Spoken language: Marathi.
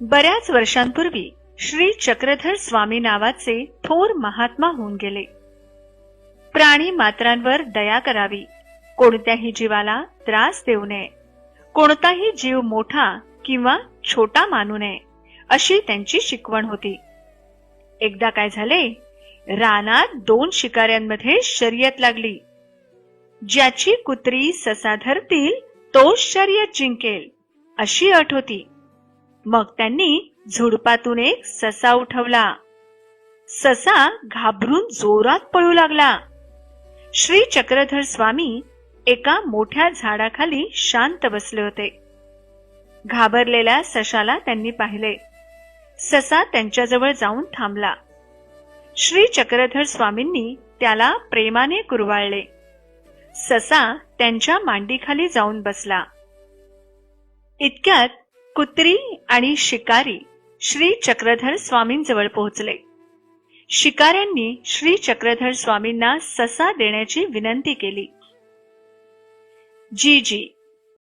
बऱ्याच वर्षांपूर्वी श्री चक्रधर स्वामी नावाचे थोर महात्मा होऊन गेले. प्राणी मात्रांवर दया करावी कोणत्याही जीवाला त्रास देऊ नये कोणताही जीव मोठा किंवा छोटा मानू नये अशी त्यांची शिकवण होती. एकदा काय झाले? रानात दोन शिकाऱ्यांमध्ये शर्यत लागली. ज्याची कुत्री ससा धरतील तोच शर्यत जिंकेल अशी अट होती. मग त्यांनी झुडपातून एक ससा उठवला. ससा घाबरून जोरात पळू लागला. श्री चक्रधर स्वामी एका मोठ्या झाडाखाली शांत बसले होते. घाबरलेल्या सशाला त्यांनी पाहिले. ससा त्यांच्याजवळ जाऊन थांबला. श्री चक्रधर स्वामींनी त्याला प्रेमाने कुरवाळले. ससा त्यांच्या मांडीखाली जाऊन बसला. इतक्यात कुत्री आणि शिकारी श्री चक्रधर स्वामींजवळ पोहोचले. शिकाऱ्यांनी श्री चक्रधर स्वामींना ससा देण्याची विनंती केली. जी जी.